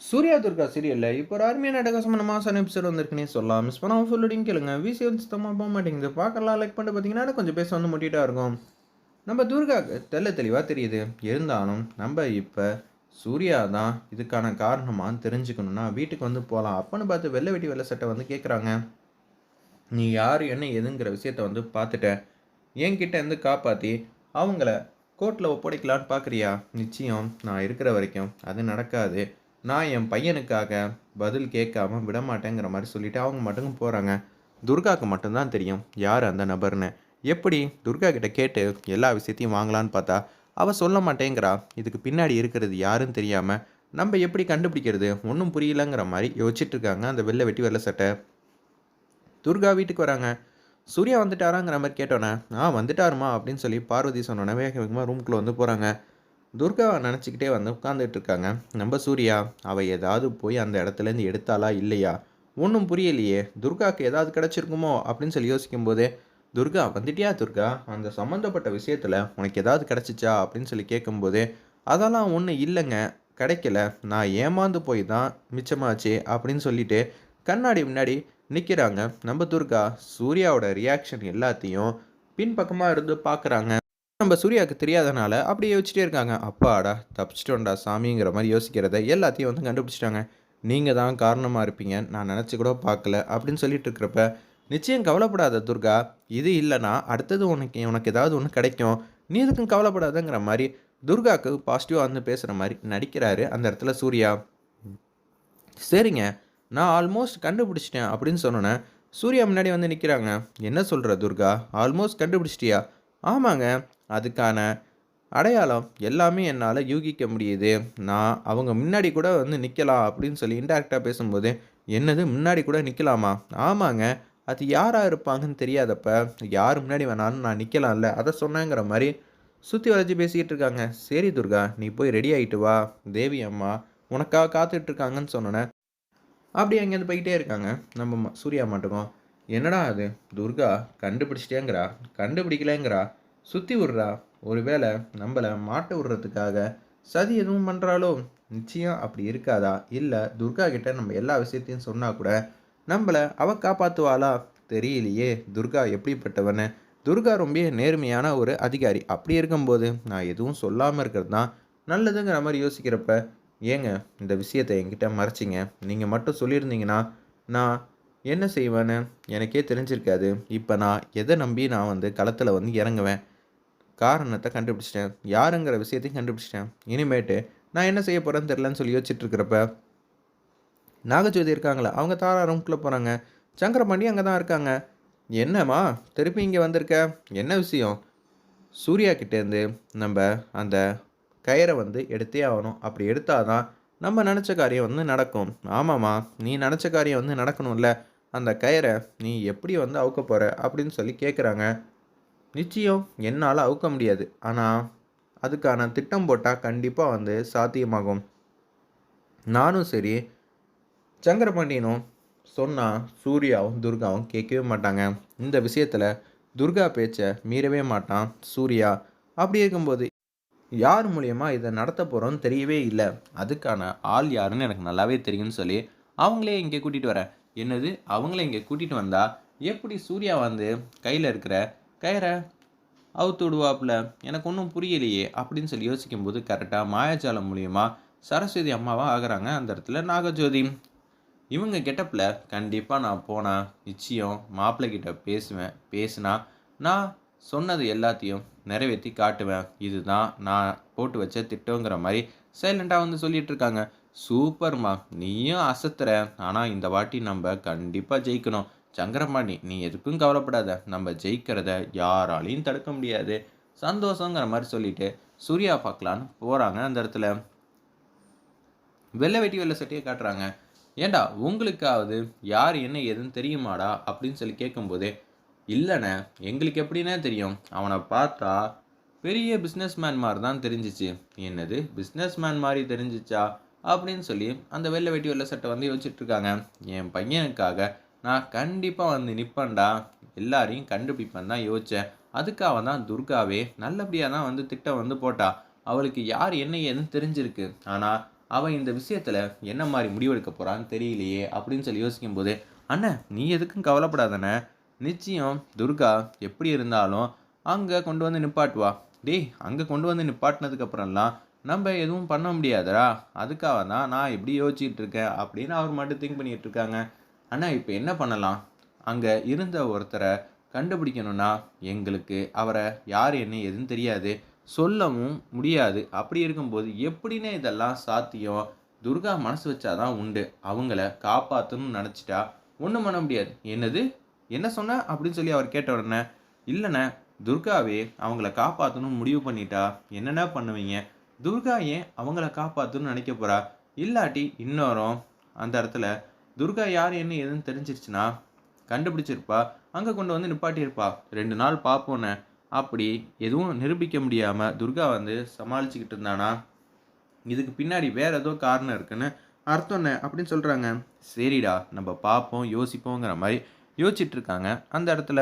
சூர்யா துர்கா சீரியலில் இப்போ ஒரு அருமையான அட்டகாசமான மாசான எபிசோட் வந்திருக்குன்னே சொல்லலாம். மிஸ் பண்ணாமல் சொல்லிடுங்க கேளுங்க. விசி வந்து சுத்தமாக போக மாட்டேங்குது. பார்க்கலாம் லைக் பண்ணிட்டு பார்த்தீங்கன்னா கொஞ்சம் பேச வந்து முட்டிட்டா இருக்கும். நம்ம துர்கா தெல்ல தெளிவாக தெரியுது. இருந்தாலும் நம்ம இப்போ சூர்யா தான் இதுக்கான காரணமான்னு தெரிஞ்சுக்கணுன்னா வீட்டுக்கு வந்து போகலாம் அப்பன்னு பார்த்து வெள்ளை வெட்டி வெள்ளை சட்டை வந்து கேட்குறாங்க நீ யார் என்ன எதுங்கிற விஷயத்த வந்து பார்த்துட்ட என்கிட்ட இருந்து காப்பாற்றி அவங்கள கோர்ட்டில் ஒப்படைக்கலான்னு பார்க்குறியா? நிச்சயம் நான் இருக்கிற வரைக்கும் அது நடக்காது. நான் என் பையனுக்காக பதில் கேட்காம விடமாட்டேங்கிற மாதிரி சொல்லிவிட்டு அவங்க மட்டும் போகிறாங்க துர்காவுக்கு மட்டும்தான் தெரியும் யார் அந்த நபர்னு. எப்படி துர்கா கிட்ட கேட்டு எல்லா விஷயத்தையும் வாங்கலான்னு பார்த்தா அவள் சொல்ல மாட்டேங்கிறா. இதுக்கு பின்னாடி இருக்கிறது யாருன்னு தெரியாமல் நம்ம எப்படி கண்டுபிடிக்கிறது? ஒன்றும் புரியலங்கிற மாதிரி யோசிச்சுட்டு இருக்காங்க அந்த வெள்ளை வெட்டி வெள்ளை சட்டை. துர்கா வீட்டுக்கு வராங்க. சூர்யா வந்துட்டாராங்கிற மாதிரி கேட்டோன்னே ஆ வந்துட்டாருமா அப்படின்னு சொல்லி பார்வதி சொன்னோன்னே வேக வேகமாக ரூம்குள்ளே வந்து போகிறாங்க துர்காவை நினச்சிக்கிட்டே வந்து உட்காந்துட்டு இருக்காங்க நம்ம சூர்யா அவள் ஏதாவது போய் அந்த இடத்துலேருந்து எடுத்தாளா இல்லையா? ஒன்றும் புரியலையே. துர்காவுக்கு ஏதாவது கிடச்சிருக்குமோ? அப்படின்னு சொல்லி யோசிக்கும் போதே துர்கா வந்துட்டியா துர்கா? அந்த சம்மந்தப்பட்ட விஷயத்தில் உனக்கு ஏதாவது கிடச்சிச்சா? அப்படின்னு சொல்லி கேட்கும்போதே அதெல்லாம் ஒன்றும் இல்லைங்க. கிடைக்கல. நான் ஏமாந்து போய் தான் மிச்சமாச்சு. அப்படின்னு சொல்லிட்டு கண்ணாடி முன்னாடி நிற்கிறாங்க நம்ம துர்கா சூர்யாவோட ரியாக்ஷன் எல்லாத்தையும் பின்பக்கமாக இருந்து பார்க்குறாங்க நம்ம சூர்யாவுக்கு தெரியாதனால அப்படியே யோசிச்சிட்டே இருக்காங்க. அப்பாடா தப்பிச்சிட்டோண்டா சாமிங்கிற மாதிரி யோசிக்கிறத எல்லாத்தையும் வந்து கண்டுபிடிச்சிட்டாங்க. நீங்கள் தான் காரணமாக இருப்பீங்க. நான் நினச்சி கூட பார்க்கல அப்படின்னு சொல்லிட்டு இருக்கிறப்ப நிச்சயம் கவலைப்படாத துர்கா இது இல்லைன்னா அடுத்தது உனக்கு உனக்கு ஏதாவது ஒன்று கிடைக்கும். நீ எதுக்கும் கவலைப்படாதங்கிற மாதிரி துர்காவுக்கு பாசிட்டிவாக வந்து பேசுகிற மாதிரி நடிக்கிறாரு அந்த இடத்துல சூர்யா. சரிங்க நான் ஆல்மோஸ்ட் கண்டுபிடிச்சிட்டேன் அப்படின்னு சொன்னோன்னே சூர்யா முன்னாடி வந்து நிற்கிறாங்க என்ன சொல்கிற துர்கா? ஆல்மோஸ்ட் கண்டுபிடிச்சிட்டியா? ஆமாங்க அதுக்கான அடையாளம் எல்லாமே என்னால் யூகிக்க முடியுது. நான் அவங்க முன்னாடி கூட வந்து நிற்கலாம் அப்படின்னு சொல்லி இன்டெரக்டாக பேசும்போது என்னது முன்னாடி கூட நிற்கலாமா ஆமாங்க அது யாராக இருப்பாங்கன்னு தெரியாதப்ப யார் முன்னாடி வேணாலும் நான் நிற்கலாம்ல அதை சொன்னேங்கிற மாதிரி சுற்றி வளைச்சி பேசிக்கிட்டு இருக்காங்க. சரி துர்கா நீ போய் ரெடி ஆகிட்டு வா. தேவி அம்மா உனக்காக காத்துட்டு இருக்காங்கன்னு சொன்னோன்னே அப்படி அங்கேருந்து போய்கிட்டே இருக்காங்க. நம்ம ம- சூர்யா மாட்டுக்கும் என்னடா அது? துர்கா கண்டுபிடிச்சிட்டேங்கிறா? கண்டுபிடிக்கலங்கிறா? சுற்றி விட்றா. ஒருவேளை நம்மளை மாட்ட விடுறதுக்காக சதி எதுவும் பண்ணுறாலோ நிச்சயம் அப்படி இருக்காதா? இல்லை துர்கா கிட்ட நம்ம எல்லா விஷயத்தையும் சொன்னால் கூட நம்மளை அவ காப்பாற்றுவாளா தெரியலையே. துர்கா எப்படிப்பட்டவன்னு துர்கா ரொம்ப நேர்மையான ஒரு அதிகாரி. அப்படி இருக்கும்போது நான் எதுவும் சொல்லாமல் இருக்கிறது தான் நல்லதுங்கிற மாதிரி யோசிக்கிறப்ப ஏங்க இந்த விஷயத்தை என்கிட்ட மறைச்சிங்க? நீங்கள் மட்டும் சொல்லியிருந்தீங்கன்னா நான் என்ன செய்வேன்னு எனக்கே தெரிஞ்சிருக்காது. இப்போ நான் எதை நம்பி நான் வந்து களத்தில் வந்து இறங்குவேன்? காரணத்தை கண்டுபிடிச்சிட்டேன். யாருங்கிற விஷயத்தையும் கண்டுபிடிச்சிட்டேன். இனிமேட்டு நான் என்ன செய்ய போகிறேன்னு தெரிலன்னு சொல்லி யோசிச்சுட்டு இருக்கிறப்ப நாகஜோதி இருக்காங்களா அவங்க தாரா ரூம்குள்ளே போகிறாங்க சங்கரபாண்டி அங்கே தான் இருக்காங்க. என்னம்மா திருப்பி இங்கே வந்திருக்க? என்ன விஷயம்? சூர்யா கிட்டேருந்து நம்ம அந்த கயிறை வந்து எடுத்தே ஆகணும். அப்படி எடுத்தால் தான் நம்ம நினச்ச காரியம் வந்து நடக்கும். ஆமாம்மா நீ நினச்ச காரியம் வந்து நடக்கணும்ல. அந்த கயிறை நீ எப்படி வந்து அவுக்க போகிற அப்படின்னு சொல்லி கேட்குறாங்க நிச்சயம் என்னால் அவுக்க முடியாது. ஆனால் அதுக்கான திட்டம் போட்டால் கண்டிப்பாக வந்து சாத்தியமாகும். நானும் சரி சங்கரபாண்டியனும் சொன்னால் சூர்யாவும் துர்காவும் கேட்கவே மாட்டாங்க. இந்த விஷயத்தில் துர்கா பேச்சை மீறவே மாட்டான் சூர்யா. அப்படி இருக்கும்போது யார் மூலியமாக இதை நடத்த போகிறோன்னு தெரியவே இல்லை. அதுக்கான ஆள் யாருன்னு எனக்கு நல்லாவே தெரியும்னு சொல்லி அவங்களே இங்கே கூட்டிகிட்டு வரேன் என்னது? அவங்களே இங்கே கூட்டிகிட்டு வந்தால் எப்படி சூர்யா வந்து கையில் இருக்கிற கயிறை அவுத்து விடுவாப்புல. எனக்கு ஒன்றும் புரியலையே அப்படின்னு சொல்லி யோசிக்கும்போது கரெக்டாக மாயாஜாலம் மூலியமாக சரஸ்வதி அம்மாவாக ஆகுறாங்க அந்த இடத்துல நாகஜோதி. இவங்க கெட்டப்பில் கண்டிப்பாக நான் போனால் நிச்சயம் மாப்பிள்ளை கிட்ட பேசுவேன் பேசினா நான் சொன்னது எல்லாத்தையும் நிறைவேற்றி காட்டுவேன். இதுதான் நான் போட்டு வச்ச திட்டங்கிற மாதிரி சைலண்டாக வந்து சொல்லிட்டு இருக்காங்க. சூப்பர்மா நீயும் அசத்துற. ஆனால் இந்த வாட்டி நம்ம கண்டிப்பாக ஜெயிக்கணும். சங்கரபாணி நீ எதுக்கும் கவலைப்படாத. நம்ம ஜெயிக்கிறத யாராலையும் தடுக்க முடியாது. சந்தோஷங்கிற மாதிரி சொல்லிட்டு சூர்யா பார்க்கலான்னு போகிறாங்க அந்த இடத்துல. வெள்ளை வெட்டி வெள்ளை சட்டையை காட்டுறாங்க. ஏண்டா உங்களுக்காவது யார் என்ன ஏதுன்னு தெரியுமாடா அப்படின்னு சொல்லி கேட்கும்போதே இல்லைண்ணே எங்களுக்கு எப்படின்னே தெரியும். அவனை பார்த்தா பெரிய பிஸ்னஸ் மேன் மாதிரி தான் தெரிஞ்சிச்சு. என்னது பிஸ்னஸ் மேன் மாதிரி தெரிஞ்சிச்சா அப்படின்னு சொல்லி அந்த வெள்ளை வெட்டி வெள்ளை சட்டை வந்து யோசிச்சுட்ருக்காங்க என் பையனுக்காக நான் கண்டிப்பாக வந்து நிற்பேன்டா எல்லாரையும் கண்டுபிடிப்பேன் தான் யோசித்தேன் அதுக்காக தான் துர்காவே. நல்லபடியாக தான் வந்து திட்டம் வந்து போட்டா. அவளுக்கு யார் என்ன ஏதுன்னு தெரிஞ்சிருக்கு. ஆனால் அவன் இந்த விஷயத்தில் என்ன மாதிரி முடிவெடுக்க போகிறான்னு தெரியலையே அப்படின்னு சொல்லி யோசிக்கும்போது அண்ணன் நீ எதுக்கும் கவலைப்படாதண்ணே. நிச்சயம் துர்கா எப்படி இருந்தாலும் அங்கே கொண்டு வந்து நிப்பாட்டுவா. டேய் அங்கே கொண்டு வந்து நிப்பாட்டினதுக்கப்புறம்லாம் நம்ம எதுவும் பண்ண முடியாதடா. அதுக்காக தான் நான் எப்படி யோசிச்சுட்டு இருக்கேன். அப்படின்னு அவர் மட்டும் திங்க் பண்ணிகிட்டு இருக்காங்க. அண்ணா இப்போ என்ன பண்ணலாம்? அங்கே இருந்த ஒருத்தரை கண்டுபிடிக்கணும்னா எங்களுக்கு அவரை யார் என்ன எதுன்னு தெரியாது. சொல்லவும் முடியாது. அப்படி இருக்கும்போது எப்படின்னு இதெல்லாம் சாத்தியம்? துர்கா மனசு வச்சாதான் உண்டு. அவங்கள காப்பாற்றணும்னு நினச்சிட்டா ஒன்றும் பண்ண முடியாது. என்னது? என்ன சொன்ன? அப்படின்னு சொல்லி அவர் கேட்ட உடனே இல்லைண்ணே துர்காவே அவங்கள காப்பாற்றணும்னு முடிவு பண்ணிட்டா என்னென்ன பண்ணுவீங்க? துர்கா ஏன் அவங்கள காப்பாற்றணும்னு நினைக்க போகிறா இல்லாட்டி இன்னொரும் அந்த இடத்துல துர்கா யார் என்ன ஏதுன்னு தெரிஞ்சிருச்சுன்னா கண்டுபிடிச்சிருப்பா. அங்கே கொண்டு வந்து நிப்பாட்டியிருப்பா. ரெண்டு நாள் பார்ப்போன்னு. அப்படி எதுவும் நிரூபிக்க முடியாமல் துர்கா வந்து சமாளிச்சுக்கிட்டு இருந்தானா? இதுக்கு பின்னாடி வேற ஏதோ காரணம் இருக்குன்னு அர்த்தம் என்ன அப்படின்னு சொல்கிறாங்க சரிடா நம்ம பார்ப்போம் யோசிப்போங்கிற மாதிரி யோசிச்சுட்டு இருக்காங்க. அந்த இடத்துல